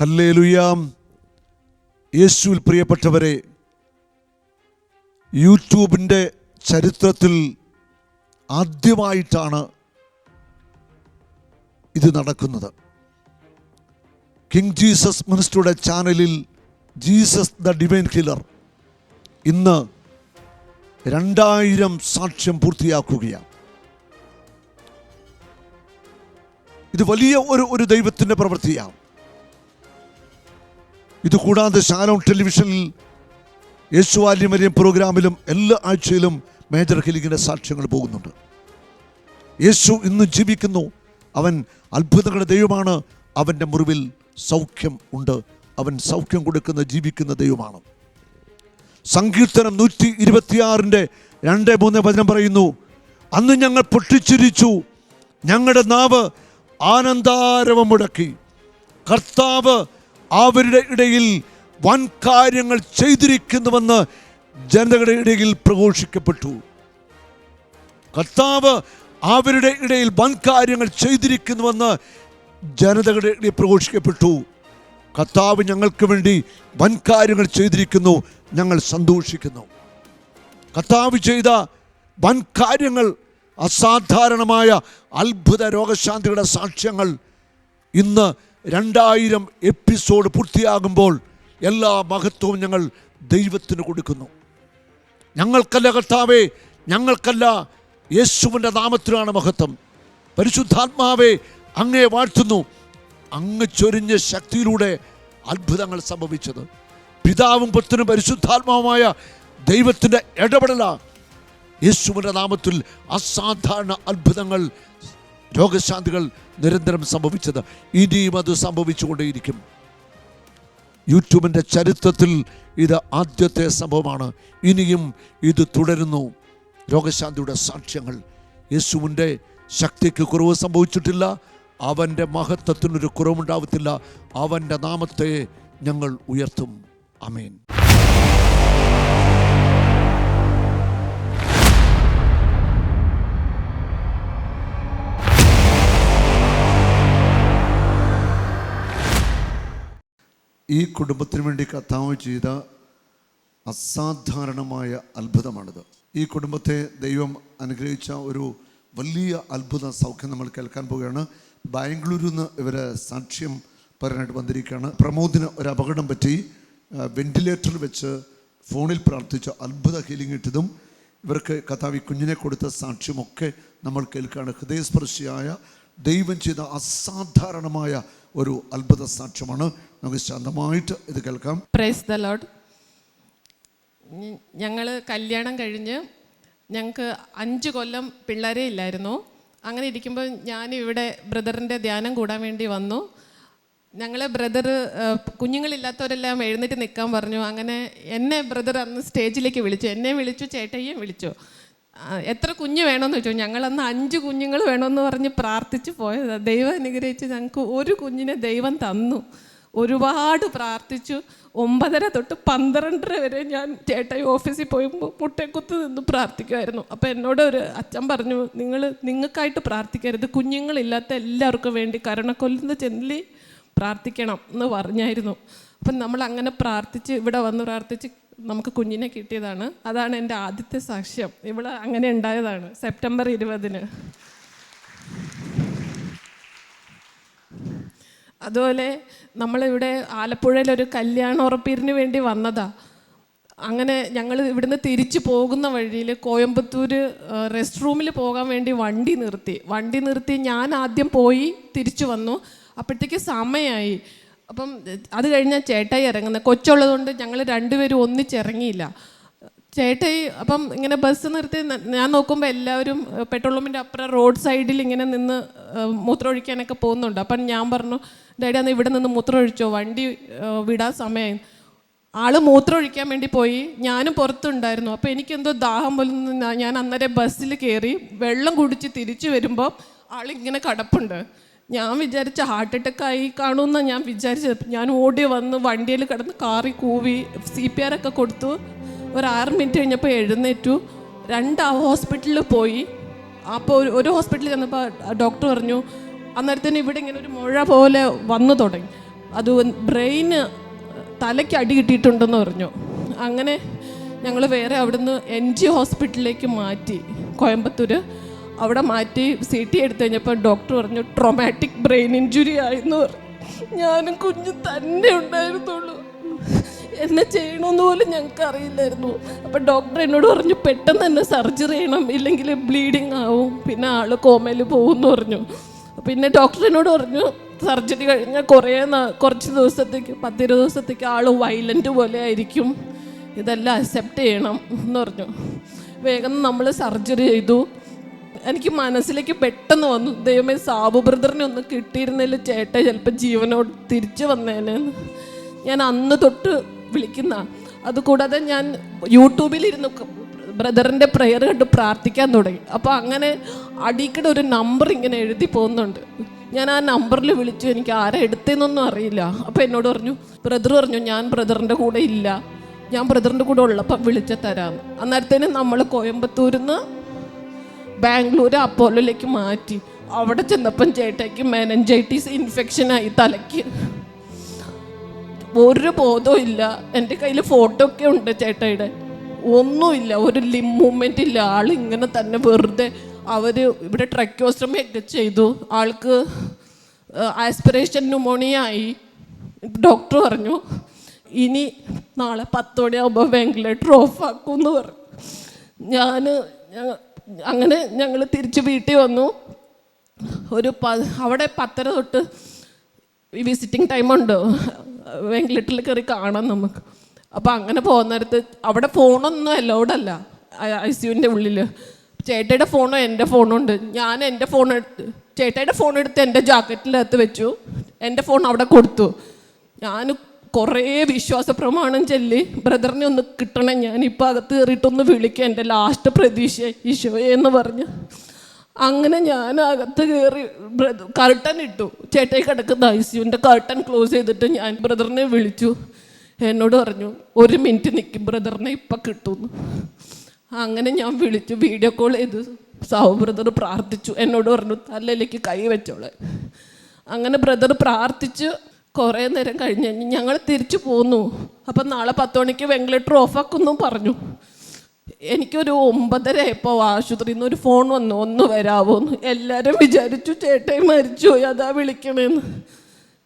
ഹല്ലേലുയാം. യേശുവിൽ പ്രിയപ്പെട്ടവരെ യൂട്യൂബിന്റെ ചരിത്രത്തിൽ ആദ്യമായിട്ടാണ് ഇത് നടക്കുന്നത്. കിങ് ജീസസ് മിനിസ്റ്ററുടെ ചാനലിൽ ജീസസ് ദ ഡിവൈൻ ഹില്ലർ ഇന്ന് രണ്ടായിരം സാക്ഷ്യം പൂർത്തിയാക്കുകയാണ്. ഇത് വലിയ ഒരു ഒരു ദൈവത്തിന്റെ പ്രവൃത്തിയാണ്. ഇത് കൂടാതെ ശാലോൺ ടെലിവിഷനിൽ യേശുവാല്യമരിയം പ്രോഗ്രാമിലും എല്ലാ ആഴ്ചയിലും മേജർ ഹിലിങ്ങിന്റെ സാക്ഷ്യങ്ങൾ പോകുന്നുണ്ട്. യേശു ഇന്ന് ജീവിക്കുന്നു. അവൻ അത്ഭുതങ്ങളുടെ ദൈവമാണ്. അവന്റെ മുറിവിൽ സൗഖ്യം ഉണ്ട്. അവൻ സൗഖ്യം കൊടുക്കുന്ന ജീവിക്കുന്ന ദൈവമാണ്. സങ്കീർത്തനം നൂറ്റി ഇരുപത്തിയാറിന്റെ രണ്ട് മൂന്ന് വചനം പറയുന്നു അന്ന് ഞങ്ങൾ പൊട്ടിച്ചിരിച്ചു. ഞങ്ങളുടെ നാവ് ആനന്ദാരവം മുടക്കി. കർത്താവ് അവരുടെ ഇടയിൽ വൻ കാര്യങ്ങൾ ചെയ്തിരിക്കുന്നുവെന്ന് ജനതകളുടെ ഇടയിൽ പ്രഘോഷിക്കപ്പെട്ടു. കർത്താവ് അവരുടെ ഇടയിൽ വൻ കാര്യങ്ങൾ ചെയ്തിരിക്കുന്നുവെന്ന് ജനതകളുടെ ഇടയിൽ പ്രഘോഷിക്കപ്പെട്ടു. കർത്താവ് ഞങ്ങൾക്ക് വേണ്ടി വൻ കാര്യങ്ങൾ ചെയ്തിരിക്കുന്നു ഞങ്ങൾ സന്തോഷിക്കുന്നു. കർത്താവ് ചെയ്ത വൻ കാര്യങ്ങൾ അസാധാരണമായ അത്ഭുത രോഗശാന്തിയുടെ സാക്ഷ്യങ്ങൾ ഇന്ന് രണ്ടായിരം എപ്പിസോഡ് പൂർത്തിയാകുമ്പോൾ എല്ലാ മഹത്വവും ഞങ്ങൾ ദൈവത്തിന് കൊടുക്കുന്നു. ഞങ്ങൾക്കല്ല കർത്താവേ ഞങ്ങൾക്കല്ല യേശുവിന്റെ നാമത്തിനാണ് മഹത്വം. പരിശുദ്ധാത്മാവേ അങ്ങേ വാഴ്ത്തുന്നു. അങ്ങ് ചൊരിഞ്ഞ ശക്തിയിലൂടെ അത്ഭുതങ്ങൾ സംഭവിച്ചത്. പിതാവും പുത്രനും പരിശുദ്ധാത്മാവുമായ ദൈവത്തിന്റെ ഇടപെടല യേശുവിന്റെ നാമത്തിൽ അസാധാരണ അത്ഭുതങ്ങൾ രോഗശാന്തികൾ നിരന്തരം സംഭവിച്ചത്. ഇനിയും അത് സംഭവിച്ചുകൊണ്ടേയിരിക്കും. യൂട്യൂബിന്റെ ചരിത്രത്തിൽ ഇത് ആദ്യത്തെ സംഭവമാണ്. ഇനിയും ഇത് തുടരുന്നു. രോഗശാന്തിയുടെ സാക്ഷ്യങ്ങൾ. യേശുവിന്റെ ശക്തിക്ക് കുറവ് സംഭവിച്ചിട്ടില്ല. അവന്റെ മഹത്വത്തിനൊരു കുറവുണ്ടാവത്തില്ല. അവന്റെ നാമത്തെ ഞങ്ങൾ ഉയർത്തും. അമേൻ ഈ കുടുംബത്തിന് വേണ്ടി കർത്താവ് ചെയ്ത അസാധാരണമായ അത്ഭുതമാണിത്. ഈ കുടുംബത്തെ ദൈവം അനുഗ്രഹിച്ച ഒരു വലിയ അത്ഭുത സൗഖ്യം നമ്മൾ കേൾക്കാൻ പോവുകയാണ്. ബാംഗ്ലൂരിൽ നിന്ന് ഇവർ സാക്ഷ്യം പറയാനായിട്ട് വന്നിരിക്കുകയാണ്. പ്രമോദിന് ഒരു അപകടം പറ്റി. വെന്റിലേറ്ററിൽ വെച്ച് ഫോണിൽ പ്രാർത്ഥിച്ച അത്ഭുത ഹീലിംഗ് ഇട്ടതും ഇവർക്ക് കഥാവി കുഞ്ഞിനെ കൊടുത്ത സാക്ഷ്യമൊക്കെ നമ്മൾ കേൾക്കുകയാണ്. ഹൃദയസ്പർശിയായ ദൈവം ചെയ്ത അസാധാരണമായ ഒരു അത്ഭുത സാക്ഷ്യമാണ്. നമുക്ക് ശാന്തമായിട്ട് ഇത് കേൾക്കാം. പ്രൈസ് ദ ലോഡ് ഞങ്ങൾ കല്യാണം കഴിഞ്ഞ് ഞങ്ങൾക്ക് അഞ്ച് കൊല്ലം പിള്ളേരെ ഇല്ലായിരുന്നു. അങ്ങനെ ഇരിക്കുമ്പോൾ ഞാൻ ഇവിടെ ബ്രദറിന്റെ ധ്യാനം കൂടാൻ വേണ്ടി വന്നു. ഞങ്ങളെ ബ്രദർ കുഞ്ഞുങ്ങളില്ലാത്തവരെല്ലാം എഴുന്നേറ്റ് നിൽക്കാൻ പറഞ്ഞു. അങ്ങനെ എന്നെ ബ്രദർ അന്ന് സ്റ്റേജിലേക്ക് വിളിച്ചു. എന്നെ വിളിച്ചു ചേട്ടയെയും വിളിച്ചു. എത്ര കുഞ്ഞ് വേണമെന്ന് വെച്ചോ ഞങ്ങളന്ന് അഞ്ച് കുഞ്ഞുങ്ങൾ വേണമെന്ന് പറഞ്ഞ് പ്രാർത്ഥിച്ച് പോയത്. ദൈവം അനുഗ്രഹിച്ച് ഞങ്ങൾക്ക് ഒരു കുഞ്ഞിനെ ദൈവം തന്നു. ഒരുപാട് പ്രാർത്ഥിച്ചു. ഒമ്പതര തൊട്ട് പന്ത്രണ്ടര വരെ ഞാൻ ചേട്ടായി ഓഫീസിൽ പോയി മുട്ടക്കുത്ത് നിന്ന് പ്രാർത്ഥിക്കുമായിരുന്നു അപ്പോൾ എന്നോട് ഒരു അച്ഛൻ പറഞ്ഞു നിങ്ങൾ നിങ്ങൾക്കായിട്ട് പ്രാർത്ഥിക്കരുത്. കുഞ്ഞുങ്ങളില്ലാത്ത എല്ലാവർക്കും വേണ്ടി കരുണക്കൊല്ലുന്ന ചെല്ലി പ്രാർത്ഥിക്കണം എന്ന് പറഞ്ഞായിരുന്നു. അപ്പം നമ്മൾ അങ്ങനെ പ്രാർത്ഥിച്ച് ഇവിടെ വന്ന് പ്രാർത്ഥിച്ച് നമുക്ക് കുഞ്ഞിനെ കിട്ടിയതാണ്. അതാണ് എന്റെ ആദ്യത്തെ സാക്ഷ്യം. ഇവിടെ അങ്ങനെ ഉണ്ടായതാണ് സെപ്റ്റംബർ ഇരുപതിന്. അതുപോലെ നമ്മളിവിടെ ആലപ്പുഴയിൽ ഒരു കല്യാണ വേണ്ടി വന്നതാ. അങ്ങനെ ഞങ്ങൾ ഇവിടുന്ന് തിരിച്ചു പോകുന്ന വഴിയിൽ കോയമ്പത്തൂർ റെസ്റ്റ് റൂമിൽ പോകാൻ വേണ്ടി വണ്ടി നിർത്തി. വണ്ടി നിർത്തി ഞാൻ ആദ്യം പോയി തിരിച്ചു വന്നു. അപ്പോഴത്തേക്ക് സമയമായി അപ്പം അത് കഴിഞ്ഞാൽ ചേട്ടായി ഇറങ്ങുന്നത്. കൊച്ചുള്ളതുകൊണ്ട് ഞങ്ങൾ രണ്ടുപേരും ഒന്നിച്ചിറങ്ങിയില്ല. ചേട്ടായി അപ്പം ഇങ്ങനെ ബസ് നിർത്തി ഞാൻ നോക്കുമ്പോൾ എല്ലാവരും പെട്രോൾ പമ്പിന്റെ അപ്പുറം റോഡ് സൈഡിൽ ഇങ്ങനെ നിന്ന് മൂത്രമൊഴിക്കാനൊക്കെ പോകുന്നുണ്ട്. അപ്പം ഞാൻ പറഞ്ഞു ഡാഡി അന്ന് ഇവിടെ നിന്ന് മൂത്രമൊഴിച്ചോ? വണ്ടി വിടാൻ സമയം ആൾ മൂത്രമൊഴിക്കാൻ വേണ്ടി പോയി. ഞാനും പുറത്തുണ്ടായിരുന്നു. അപ്പോൾ എനിക്കെന്തോ ദാഹം പോലും ഞാൻ അന്നേരം ബസ്സിൽ കയറി വെള്ളം കുടിച്ച് തിരിച്ചു വരുമ്പോൾ ആളിങ്ങനെ കിടപ്പുണ്ട്. ഞാൻ വിചാരിച്ച ഹാർട്ട് അറ്റാക്ക് ആയി കാണുമെന്നാണ് ഞാൻ വിചാരിച്ചത്. ഞാൻ ഓടി വന്ന് വണ്ടിയിൽ കിടന്ന് കാറി കൂവി സി പി ആർ ഒക്കെ കൊടുത്തു. ഒരു ആറ് മിനിറ്റ് കഴിഞ്ഞപ്പോൾ എഴുന്നേറ്റു. രണ്ട് ഹോസ്പിറ്റലിൽ പോയി. അപ്പോൾ ഒരു ഒരു ഹോസ്പിറ്റലിൽ ചെന്നപ്പോൾ ഡോക്ടർ പറഞ്ഞു അന്നേരത്തിന് ഇവിടെ ഇങ്ങനെ ഒരു മുഴ പോലെ വന്നു തുടങ്ങി. അത് ബ്രെയിന് തലയ്ക്ക് അടി കിട്ടിയിട്ടുണ്ടെന്ന് പറഞ്ഞു. അങ്ങനെ ഞങ്ങൾ വേറെ അവിടുന്ന് എൻ ജി ഹോസ്പിറ്റലിലേക്ക് മാറ്റി കോയമ്പത്തൂർ അവിടെ മാറ്റി സി ടി എടുത്തു കഴിഞ്ഞപ്പോൾ ഡോക്ടർ പറഞ്ഞു ട്രോമാറ്റിക് ബ്രെയിൻ ഇഞ്ചുറി ആയെന്ന് പറഞ്ഞു. ഞാനും കുഞ്ഞു തന്നെ ഉണ്ടായിരുന്നുള്ളൂ. എന്നെ ചെയ്യണമെന്ന് പോലും ഞങ്ങൾക്ക് അറിയില്ലായിരുന്നു. അപ്പം ഡോക്ടർ എന്നോട് പറഞ്ഞു പെട്ടെന്ന് തന്നെ സർജറി ചെയ്യണം. ഇല്ലെങ്കിൽ ബ്ലീഡിങ് ആവും. പിന്നെ ആൾ കോമയിൽ പോകുമെന്ന് പറഞ്ഞു. പിന്നെ ഡോക്ടർ എന്നോട് പറഞ്ഞു സർജറി കഴിഞ്ഞാൽ കുറേ കുറച്ച് ദിവസത്തേക്ക് പത്തിരുപത് ദിവസത്തേക്ക് ആൾ വയലന്റ് പോലെ ആയിരിക്കും. ഇതെല്ലാം അക്സെപ്റ്റ് ചെയ്യണം എന്ന് പറഞ്ഞു. വേഗം നമ്മൾ സർജറി ചെയ്തു. എനിക്ക് മനസ്സിലേക്ക് പെട്ടെന്ന് വന്നു ദൈവമേ സാബു ബ്രദറിനെ ഒന്ന് കിട്ടിയിരുന്നതിൽ ചേട്ട ചിലപ്പോൾ ജീവനോട് തിരിച്ചു വന്നേനെ ഞാൻ അന്ന് തൊട്ട് വിളിക്കുന്ന അതുകൂടാതെ ഞാൻ യൂട്യൂബിലിരുന്ന് ബ്രദറിന്റെ പ്രെയർ കണ്ട് പ്രാർത്ഥിക്കാൻ തുടങ്ങി. അപ്പോൾ അങ്ങനെ അടിക്കടെ ഒരു നമ്പർ ഇങ്ങനെ എഴുതി പോകുന്നുണ്ട്. ഞാൻ ആ നമ്പറിൽ വിളിച്ചു എനിക്ക് ആരെ എടുത്തതെന്നൊന്നും അറിയില്ല. അപ്പോൾ എന്നോട് പറഞ്ഞു ബ്രദർ പറഞ്ഞു ഞാൻ ബ്രദറിന്റെ കൂടെ ഇല്ല. ഞാൻ ബ്രദറിന്റെ കൂടെ ഉള്ളപ്പോൾ വിളിച്ച തരാമെന്ന് അന്നേരത്തേനും നമ്മൾ കോയമ്പത്തൂരിൽ നിന്ന് ബാംഗ്ലൂർ അപ്പോലോയിലേക്ക് മാറ്റി. അവിടെ ചെന്നപ്പം ചേട്ടയ്ക്ക് ഇൻഫെക്ഷൻ ആയി തലയ്ക്ക്. ഒരു ബോധവും ഇല്ല. എന്റെ കയ്യിൽ ഫോട്ടോ ഒക്കെ ഉണ്ട് ചേട്ടയുടെ. ഒന്നുമില്ല. ഒരു ലിം മൂവ്മെന്റ് ഇല്ല. ആൾ ഇങ്ങനെ തന്നെ വെറുതെ അവർ ഇവിടെ ട്രക്യോസ്റ്റമി ഒക്കെ ചെയ്തു. ആൾക്ക് ആസ്പിറേഷൻ ന്യൂമോണിയ ആയി. ഡോക്ടർ പറഞ്ഞു ഇനി നാളെ പത്ത് മണിയാകുമ്പോൾ വെന്റിലേറ്റർ ഓഫ് ആക്കും എന്ന് പറഞ്ഞു ഞാൻ അങ്ങനെ ഞങ്ങൾ തിരിച്ച് വീട്ടിൽ വന്നു. ഒരു പ അവിടെ പത്തര തൊട്ട് വിസിറ്റിംഗ് ടൈമുണ്ട് വെങ്കിലിട്ടിൽ കയറി കാണാം നമുക്ക്. അപ്പോൾ അങ്ങനെ പോകുന്ന നേരത്ത് അവിടെ ഫോണൊന്നും അലൗഡ് അല്ല. ഐ സിയുവിന്റെ ഉള്ളിൽ ചേട്ടയുടെ ഫോണും എന്റെ ഫോണും ഉണ്ട്. ഞാൻ എന്റെ ഫോൺ എടുത്ത് ചേട്ടയുടെ ഫോൺ എടുത്ത് എന്റെ ജാക്കറ്റിനകത്ത് വെച്ചു. എന്റെ ഫോൺ അവിടെ കൊടുത്തു. ഞാൻ കുറേ വിശ്വാസ പ്രമാണം ചൊല്ലി ബ്രദറിനെ ഒന്ന് കിട്ടണം ഞാൻ ഇപ്പം അകത്ത് കയറിയിട്ടൊന്ന് വിളിക്കുക എന്റെ ലാസ്റ്റ് പ്രതീക്ഷ ഈശോയെ എന്ന് പറഞ്ഞ്. അങ്ങനെ ഞാൻ അകത്ത് കയറി കർട്ടൻ ഇട്ടു. ചേട്ടായി കിടക്കുന്ന ഐ സിയുന്റെ കർട്ടൻ ക്ലോസ് ചെയ്തിട്ട് ഞാൻ ബ്രദറിനെ വിളിച്ചു. എന്നോട് പറഞ്ഞു ഒരു മിനിറ്റ് നിൽക്കും ബ്രദറിനെ ഇപ്പം കിട്ടുമെന്ന് അങ്ങനെ ഞാൻ വിളിച്ചു വീഡിയോ കോൾ ചെയ്ത്. സാഹു ബ്രദർ പ്രാർത്ഥിച്ചു. എന്നോട് പറഞ്ഞു തലയിലേക്ക് കൈ വെച്ചോളെ. അങ്ങനെ ബ്രദർ പ്രാർത്ഥിച്ച് കുറേ നേരം കഴിഞ്ഞ് ഞങ്ങൾ തിരിച്ചു പോന്നു. അപ്പം നാളെ പത്ത് മണിക്ക് വെന്റിലേറ്റർ ഓഫാക്കുന്നു പറഞ്ഞു. എനിക്കൊരു ഒമ്പതര ആയപ്പോൾ ആശുപത്രിയിൽ നിന്ന് ഒരു ഫോൺ വന്നു. ഒന്ന് വരാവോന്ന് എല്ലാവരും വിചാരിച്ചു ചേട്ടായി മരിച്ചുപോയി. അതാ വിളിക്കണേന്ന്.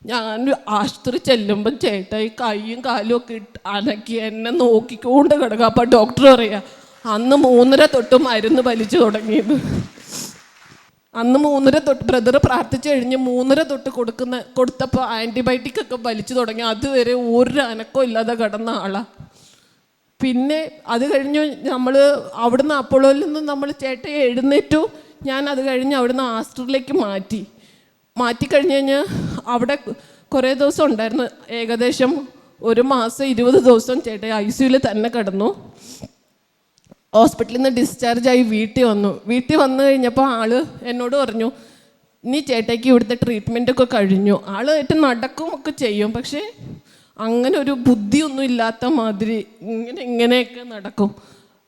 ഞാൻ ആശുപത്രി ചെല്ലുമ്പം ചേട്ടായി കൈയും കാലും ഒക്കെ ഇട്ട് അനക്കി എന്നെ നോക്കിക്കൊണ്ട് കിടക്കുക അപ്പം ഡോക്ടർ പറയാ അന്ന് മൂന്നര തൊട്ട് മരുന്ന് വലിച്ചു തുടങ്ങിയത്. അന്ന് മൂന്നര തൊട്ട് ബ്രദർ പ്രാർത്ഥിച്ചു കഴിഞ്ഞ് മൂന്നര തൊട്ട് കൊടുക്കുന്ന കൊടുത്തപ്പോൾ ആന്റിബയോട്ടിക് ഒക്കെ വലിച്ചു തുടങ്ങി. അതുവരെ ഒരു അനക്കവും ഇല്ലാതെ കിടന്ന ആളാ. പിന്നെ അത് കഴിഞ്ഞ് നമ്മൾ അവിടുന്ന് അപ്പോളോയിൽ നിന്ന് നമ്മൾ ചേട്ടയെ എഴുന്നേറ്റു. ഞാൻ അത് കഴിഞ്ഞ് അവിടുന്ന് ആസ്റ്ററിലേക്ക് മാറ്റി. മാറ്റിക്കഴിഞ്ഞ് കഴിഞ്ഞാൽ അവിടെ കുറേ ദിവസം ഉണ്ടായിരുന്നു. ഏകദേശം ഒരു മാസം ഇരുപത് ദിവസം ചേട്ടൻ ഐ സിയുയിൽ തന്നെ കിടന്നു. ഹോസ്പിറ്റലിൽ നിന്ന് ഡിസ്ചാർജ് ആയി വീട്ടിൽ വന്നു. വീട്ടിൽ വന്നു കഴിഞ്ഞപ്പോൾ ആൾ എന്നോട് പറഞ്ഞു നീ ചേട്ടയ്ക്ക് ഇവിടുത്തെ ട്രീറ്റ്മെന്റ് ഒക്കെ കഴിഞ്ഞു. ആൾ ആയിട്ട് നടക്കും ഒക്കെ ചെയ്യും. പക്ഷേ അങ്ങനെ ഒരു ബുദ്ധിയൊന്നും ഇല്ലാത്ത മാതിരി ഇങ്ങനെ ഇങ്ങനെയൊക്കെ നടക്കും.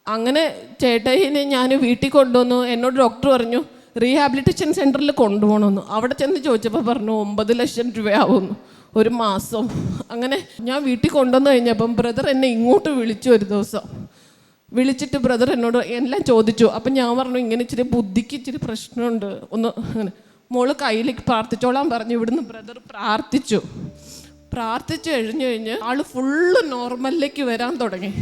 അങ്ങനെ ചേട്ടയിനെ ഞാൻ വീട്ടിൽ കൊണ്ടുവന്നു. എന്നോട് ഡോക്ടർ പറഞ്ഞു റീഹാബിലിറ്റേഷൻ സെന്ററിൽ കൊണ്ടുപോകണമെന്ന്. അവിടെ ചെന്ന് ചോദിച്ചപ്പോൾ പറഞ്ഞു ഒമ്പത് ലക്ഷം രൂപയാവുന്നു ഒരു മാസം. അങ്ങനെ ഞാൻ വീട്ടിൽ കൊണ്ടുവന്നു കഴിഞ്ഞപ്പം ബ്രദർ എന്നെ ഇങ്ങോട്ട് വിളിച്ചു ഒരു ദിവസം. വിളിച്ചിട്ട് ബ്രദർ എന്നോട് എല്ലാം ചോദിച്ചു. അപ്പം ഞാൻ പറഞ്ഞു ഇങ്ങനെ ഇച്ചിരി ബുദ്ധിക്ക് ഇച്ചിരി പ്രശ്നമുണ്ട്. ഒന്ന് അങ്ങനെ. മോൾ കയ്യിലേക്ക് പ്രാർത്ഥിച്ചോളാൻ പറഞ്ഞു. ഇവിടുന്ന് ബ്രദർ പ്രാർത്ഥിച്ചു. പ്രാർത്ഥിച്ചു കഴിഞ്ഞു കഴിഞ്ഞ് ആൾ ഫുള്ള് നോർമലിലേക്ക് വരാൻ തുടങ്ങി.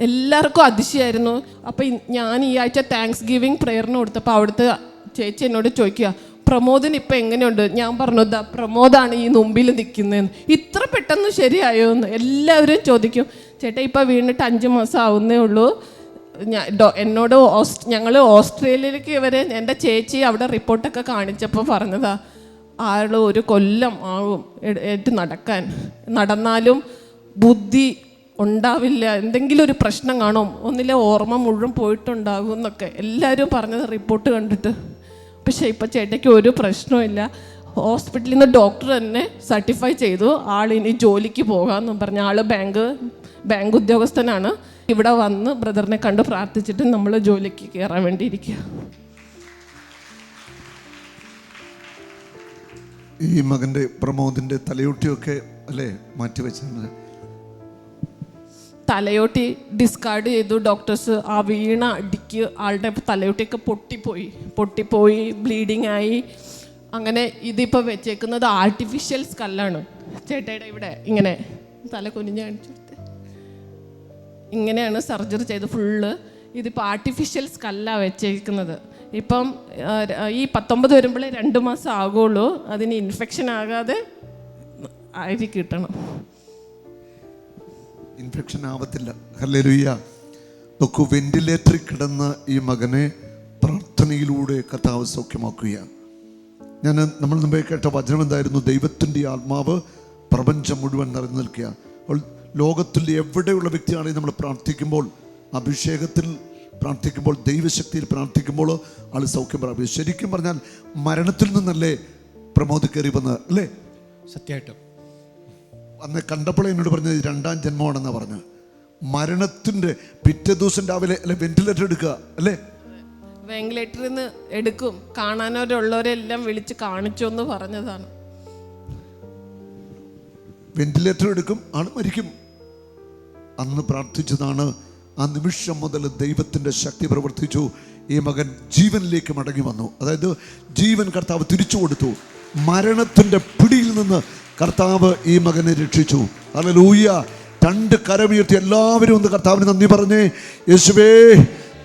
എല്ലാവർക്കും അതിശയായിരുന്നു. അപ്പം ഞാൻ ഈ ആഴ്ച താങ്ക്സ് ഗിവിങ് പ്രെയറിന് കൊടുത്തപ്പോൾ അവിടുത്തെ ചേച്ചി എന്നോട് ചോദിക്കുക പ്രമോദിന് ഇപ്പം എങ്ങനെയുണ്ട്? ഞാൻ പറഞ്ഞു ദാ പ്രമോദാണ് ഈ മുമ്പിൽ നിൽക്കുന്നതെന്ന് ഇത്ര പെട്ടെന്ന് ശരിയായോ എന്ന് എല്ലാവരും ചോദിക്കും. ചേട്ടാ ഇപ്പം വീണിട്ട് അഞ്ച് മാസം ആവുന്നേ ഉള്ളൂ. എന്നോട് ഓസ് ഞങ്ങൾ ഓസ്ട്രേലിയയിലേക്ക് വരെ എന്റെ ചേച്ചി അവിടെ റിപ്പോർട്ടൊക്കെ കാണിച്ചപ്പോൾ പറഞ്ഞതാ ആൾ ഒരു കൊല്ലം ആവും ഏറ്റ് നടക്കാൻ. നടന്നാലും ബുദ്ധി ഉണ്ടാവില്ല. എന്തെങ്കിലും ഒരു പ്രശ്നം കാണും. ഒന്നിലെ ഓർമ്മ മുഴുവൻ പോയിട്ടുണ്ടാവും എന്നൊക്കെ എല്ലാവരും പറഞ്ഞത് റിപ്പോർട്ട് കണ്ടിട്ട്. പക്ഷേ ഇപ്പം ചേട്ടയ്ക്ക് ഒരു പ്രശ്നമില്ല ഹോസ്പിറ്റലിൽ നിന്ന് ഡോക്ടർ തന്നെ സർട്ടിഫൈ ചെയ്തു. ആളിനി ജോലിക്ക് പോകാമെന്ന് പറഞ്ഞു ആൾ ബാങ്ക് ബാങ്ക് ഉദ്യോഗസ്ഥനാണ്. ഇവിടെ വന്ന് ബ്രദറിനെ കണ്ട് പ്രാർത്ഥിച്ചിട്ട് നമ്മൾ ജോലിക്ക് കയറാൻ വേണ്ടിയിരിക്കുക. ഈ മകന്റെ പ്രമോദിന്റെ തലയൊട്ടിയൊക്കെ അല്ലേ മാറ്റിവെച്ചിരുന്നത്? തലയോട്ടി ഡിസ്കാർഡ് ചെയ്തു. ഡോക്ടേഴ്സ് ആ വീണ അടിക്ക് ആളുടെ തലയോട്ടിയൊക്കെ പൊട്ടിപ്പോയി. പൊട്ടിപ്പോയി ബ്ലീഡിങ് ആയി. അങ്ങനെ ഇതിപ്പോൾ വെച്ചേക്കുന്നത് ആർട്ടിഫിഷ്യൽ സ്കല്ലാണ് ചേട്ടയുടെ ഇവിടെ ഇങ്ങനെ തല കുനിഞ്ഞ് കാണിച്ചു. ഇങ്ങനെയാണ് സർജറി ചെയ്ത് ഫുള്ള് ഇതിപ്പോൾ ആർട്ടിഫിഷ്യൽ സ്കല്ലാണ് വെച്ചേക്കുന്നത്. ഇപ്പം ഈ പത്തൊമ്പത് വരുമ്പോഴേ രണ്ട് മാസം ആകുള്ളൂ. അതിന് ഇൻഫെക്ഷൻ ആകാതെ ആയിരിക്കും കിട്ടണം. ഇൻഫെക്ഷൻ ആവത്തില്ല. ഹല്ലേലൂയ. നോക്കൂ വെന്റിലേറ്ററിൽ കിടന്ന ഈ മകനെ പ്രാർത്ഥനയിലൂടെ കഥാവ് സൗഖ്യമാക്കുകയാണ്. ഞാൻ നമ്മൾ മുമ്പേ കേട്ട വചനം എന്തായിരുന്നു? ദൈവത്തിന്റെ ആത്മാവ് പ്രപഞ്ചം മുഴുവൻ നിറഞ്ഞു നിൽക്കുക അപ്പോൾ ലോകത്തിൽ എവിടെയുള്ള വ്യക്തിയാണെങ്കിൽ നമ്മൾ പ്രാർത്ഥിക്കുമ്പോൾ? അഭിഷേകത്തിൽ പ്രാർത്ഥിക്കുമ്പോൾ ദൈവശക്തിയിൽ പ്രാർത്ഥിക്കുമ്പോൾ ആൾ സൗഖ്യം പ്രാപിക്കും. ശരിക്കും പറഞ്ഞാൽ മരണത്തിൽ നിന്നല്ലേ പ്രമോദ് കയറി വന്നത് അല്ലേ? സത്യമായിട്ടും അന്ന് കണ്ടപ്പോൾ എന്നോട് പറഞ്ഞത് രണ്ടാം ജന്മമാണെന്ന് പറഞ്ഞു. മരണത്തിന്റെ പിറ്റേ ദിവസം രാവിലെ അല്ലെ വെന്റിലേറ്റർ എടുക്കുക അല്ലേ? വെന്റിലേറ്ററിൽ നിന്ന് എടുക്കും. കാണാനവരുള്ളവരെല്ലാം വിളിച്ച് കാണിച്ചു എന്ന് പറഞ്ഞതാണ്. വെന്റിലേറ്റർ എടുക്കും ആൾ മരിക്കും. അന്ന് പ്രാർത്ഥിച്ചതാണ് ആ നിമിഷം മുതൽ ദൈവത്തിന്റെ ശക്തി പ്രവർത്തിച്ചു. ഈ മകൻ ജീവനിലേക്ക് മടങ്ങി വന്നു. അതായത് ജീവൻ കർത്താവ് തിരിച്ചു കൊടുത്തു. മരണത്തിന്റെ പിടിയിൽ നിന്ന് കർത്താവ് ഈ മകനെ രക്ഷിച്ചു. അല്ലൂയ്യ രണ്ട് കരമുയർത്തി എല്ലാവരും ഒന്ന് കർത്താവിന് നന്ദി പറഞ്ഞേ. യേശുവേ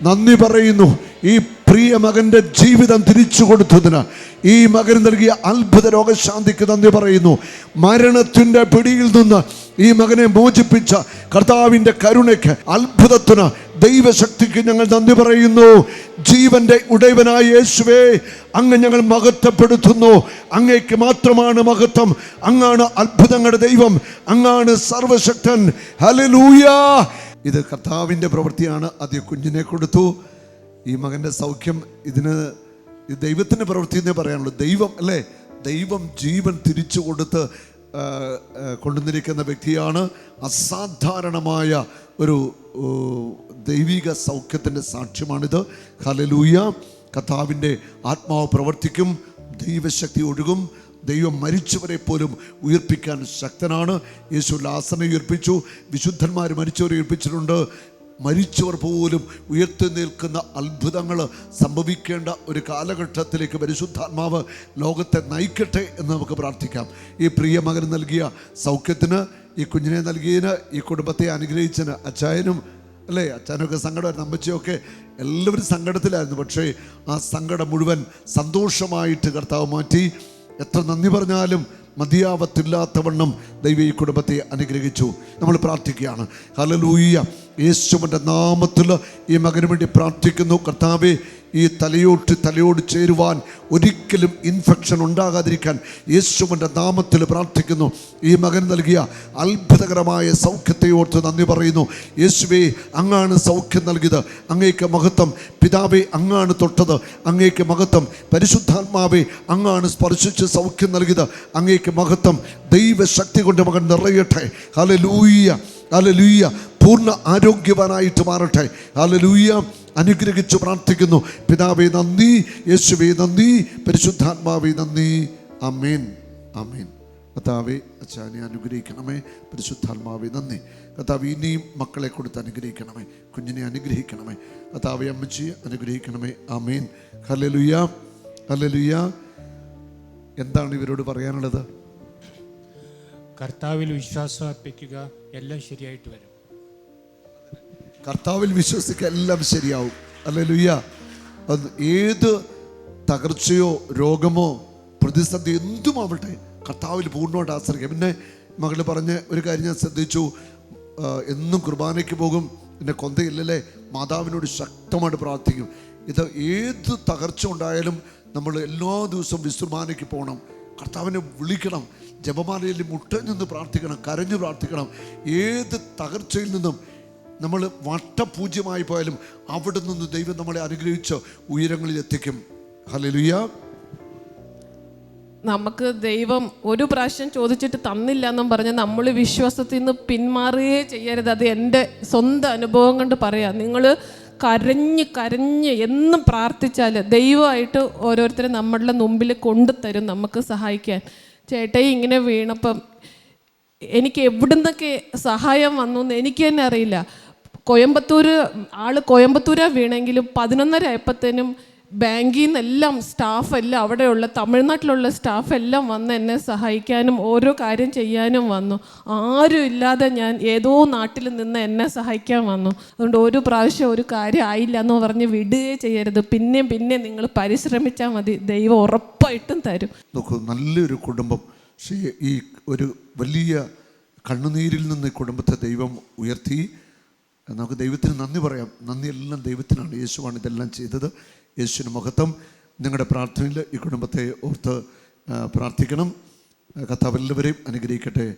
നന്ദി പറയുന്നു. ഈ പ്രിയ മകന്റെ ജീവിതം തിരിച്ചു കൊടുത്തതിന്. ഈ മകൻ നൽകിയ അത്ഭുത രോഗശാന്തിക്ക് നന്ദി പറയുന്നു. മരണത്തിന്റെ പിടിയിൽ നിന്ന് ഈ മകനെ മോചിപ്പിച്ച കർത്താവിന്റെ കരുണയ്ക്ക് അത്ഭുതത്തിന് ദൈവശക്തിക്ക് ഞങ്ങൾ നന്ദി പറയുന്നു. ജീവന്റെ ഉടയവനായ യേശുവേ അങ്ങ് ഞങ്ങൾ മഹത്വപ്പെടുത്തുന്നു. അങ്ങേക്ക് മാത്രമാണ് മഹത്വം. അങ്ങാണ് അത്ഭുതങ്ങളുടെ ദൈവം. അങ്ങാണ് സർവശക്തൻ. ഹലലൂയ ഇത് കർത്താവിന്റെ പ്രവൃത്തിയാണ്. ആദ്യ കുഞ്ഞിനെ കൊടുത്തു. ഈ മകന്റെ സൗഖ്യം ഇതിന് ഇത് ദൈവത്തിന്റെ പ്രവൃത്തി എന്നേ പറയാനുള്ളൂ. ദൈവം അല്ലേ? ദൈവം ജീവൻ തിരിച്ചു കൊടുത്ത് കൊണ്ടുവന്നിരിക്കുന്ന വ്യക്തിയാണ് അസാധാരണമായ ഒരു ദൈവിക സൗഖ്യത്തിന്റെ സാക്ഷ്യമാണിത്. ഹലലൂയ കഥാവിന്റെ ആത്മാവ് പ്രവർത്തിക്കും ദൈവശക്തി ഒഴുകും ദൈവം മരിച്ചവരെ പോലും ഉയർപ്പിക്കാൻ ശക്തനാണ്. യേശു ലാസനെ ഉയർപ്പിച്ചു വിശുദ്ധന്മാർ മരിച്ചവരെ ഉയർപ്പിച്ചിട്ടുണ്ട്. മരിച്ചവർ പോലും ഉയർത്തി നിൽക്കുന്ന അത്ഭുതങ്ങൾ സംഭവിക്കേണ്ട ഒരു കാലഘട്ടത്തിലേക്ക് പരിശുദ്ധാത്മാവ് ലോകത്തെ നയിക്കട്ടെ എന്ന് നമുക്ക് പ്രാർത്ഥിക്കാം. ഈ പ്രിയ മകന് നൽകിയ സൗഖ്യത്തിന് ഈ കുഞ്ഞിനെ നൽകിയതിന് ഈ കുടുംബത്തെ അനുഗ്രഹിച്ചതിന് അച്ചായനും അല്ലേ? അച്ഛനൊക്കെ സങ്കടമായിരുന്നു. അമ്മച്ചിയൊക്കെ എല്ലാവരും സങ്കടത്തിലായിരുന്നു. പക്ഷേ ആ സങ്കടം മുഴുവൻ സന്തോഷമായിട്ട് കർത്താവ് മാറ്റി. എത്ര നന്ദി പറഞ്ഞാലും മതിയാവത്തില്ലാത്തവണ്ണം ദൈവ ഈ കുടുംബത്തെ അനുഗ്രഹിച്ചു. നമ്മൾ പ്രാർത്ഥിക്കുകയാണ്. ഹലലൂയ്യ യേശുവിന്റെ നാമത്തിൽ ഈ മകന് വേണ്ടി പ്രാർത്ഥിക്കുന്നു. കർത്താവെ ഈ തലയോട്ട് തലയോട് ചേരുവാൻ ഒരിക്കലും ഇൻഫെക്ഷൻ ഉണ്ടാകാതിരിക്കാൻ യേശുവിന്റെ നാമത്തിൽ പ്രാർത്ഥിക്കുന്നു. ഈ മകൻ നൽകിയ അത്ഭുതകരമായ സൗഖ്യത്തെ ഓർത്ത് നന്ദി പറയുന്നു. യേശുവേ അങ്ങാണ് സൗഖ്യം നൽകിയത്. അങ്ങേക്ക് മഹത്വം. പിതാവേ അങ്ങാണ് തൊട്ടത്. അങ്ങേക്ക് മഹത്വം. പരിശുദ്ധാത്മാവേ അങ്ങാണ് സ്പർശിച്ച് സൗഖ്യം നൽകിയത്. അങ്ങേക്ക് മഹത്വം. ദൈവശക്തി കൊണ്ട് മകൻ നിറയട്ടെ. ഹലലൂയ്യ ഹലലൂയ്യ പൂർണ ആരോഗ്യവാനായിട്ട് മാറട്ടെ. ഹലലൂയ്യ അനുഗ്രഹിച്ച് പ്രാർത്ഥിക്കുന്നു. പിതാവേ നന്ദി. യേശുവേ നന്ദി. പരിശുദ്ധാത്മാവേ നന്ദി. അമേൻ അമേൻ കർത്താവെ അച്ഛനെ അനുഗ്രഹിക്കണമേ. പരിശുദ്ധാത്മാവെ നന്ദി. കർത്താവ് ഇനിയും മക്കളെ കൊടുത്ത് അനുഗ്രഹിക്കണമേ. കുഞ്ഞിനെ അനുഗ്രഹിക്കണമേ. കർത്താവെ അമ്മച്ചിയെ അനുഗ്രഹിക്കണമേ. അമേൻ ഹലലുയ ഹലലുയ എന്താണ് ഇവരോട് പറയാനുള്ളത്? കർത്താവിൽ വിശ്വാസം അർപ്പിക്കുക എല്ലാം ശരിയായിട്ട് വരും. കർത്താവിൽ വിശ്വസിക്കുക എല്ലാം ശരിയാവും. അല്ലെ ലുയ്യ അത് ഏത് തകർച്ചയോ രോഗമോ പ്രതിസന്ധി എന്തുമാവട്ടെ കർത്താവിൽ പൂർണമായിട്ട് ആശ്രയിക്കുക പിന്നെ മകൾ പറഞ്ഞ ഒരു കാര്യം ഞാൻ ശ്രദ്ധിച്ചു. എന്നും കുർബാനയ്ക്ക് പോകും എന്റെ കൊന്തയില്ലല്ലേ? മാതാവിനോട് ശക്തമായിട്ട് പ്രാർത്ഥിക്കും. ഇത് ഏത് തകർച്ച ഉണ്ടായാലും നമ്മൾ എല്ലാ ദിവസവും വിശ്രമാനയ്ക്ക് പോകണം. കർത്താവിനെ വിളിക്കണം. ജപമാലയിൽ മുട്ടഞ്ഞെന്ന് പ്രാർത്ഥിക്കണം കരഞ്ഞു പ്രാർത്ഥിക്കണം. ഏത് തകർച്ചയിൽ നിന്നും നമ്മൾ വട്ടപൂജ്യമായി പോയാലും അവിടെ നിന്ന് ദൈവം നമ്മളെ അനുഗ്രഹിച്ച് ഉയരങ്ങളിൽ എത്തിക്കും ഹലലുയ നമുക്ക് ദൈവം ഒരു പ്രാവശ്യം ചോദിച്ചിട്ട് തന്നില്ല എന്നും പറഞ്ഞ് നമ്മൾ വിശ്വാസത്തിൽ നിന്ന് പിന്മാറുകയേ ചെയ്യരുത്. അത് എന്റെ സ്വന്തം അനുഭവം കൊണ്ട് പറയാം. നിങ്ങൾ കരഞ്ഞ് കരഞ്ഞ് എന്നും പ്രാർത്ഥിച്ചാൽ ദൈവമായിട്ട് ഓരോരുത്തരും നമ്മളുടെ മുമ്പിൽ കൊണ്ടുതരും നമുക്ക് സഹായിക്കാൻ. ചേട്ടായി ഇങ്ങനെ വീണപ്പം എനിക്ക് എവിടുന്നൊക്കെ സഹായം വന്നു എന്ന് എനിക്ക് തന്നെ അറിയില്ല. കോയമ്പത്തൂർ ആൾ കോയമ്പത്തൂരാ വീണെങ്കിലും പതിനൊന്നര ആയപ്പോഴത്തേനും ബാങ്കിൽ നിന്നെല്ലാം സ്റ്റാഫ് എല്ലാം അവിടെയുള്ള തമിഴ്നാട്ടിലുള്ള സ്റ്റാഫ് എല്ലാം വന്ന് എന്നെ സഹായിക്കാനും ഓരോ കാര്യം ചെയ്യാനും വന്നു. ആരും ഇല്ലാതെ ഞാൻ ഏതോ നാട്ടിൽ നിന്ന് എന്നെ സഹായിക്കാൻ വന്നു. അതുകൊണ്ട് ഒരു പ്രാവശ്യം ഒരു കാര്യം ആയില്ല എന്ന് പറഞ്ഞ് വിടുകയേ ചെയ്യരുത്. പിന്നെയും പിന്നെയും നിങ്ങൾ പരിശ്രമിച്ചാൽ മതി. ദൈവം ഉറപ്പായിട്ടും തരും. നോക്കൂ നല്ലൊരു കുടുംബം. ഈ ഒരു വലിയ കണ്ണുനീരിൽ നിന്ന് കുടുംബത്തെ ദൈവം ഉയർത്തി. നമുക്ക് ദൈവത്തിന് നന്ദി പറയാം. നന്ദി എല്ലാം ദൈവത്തിനാണ്. യേശുവാണ് ഇതെല്ലാം ചെയ്തത്. യേശുവിന് മഹത്വം. നിങ്ങളുടെ പ്രാർത്ഥനയിൽ ഈ കുടുംബത്തെ ഓർത്ത് പ്രാർത്ഥിക്കണം. കർത്താവ് അനുഗ്രഹിക്കട്ടെ.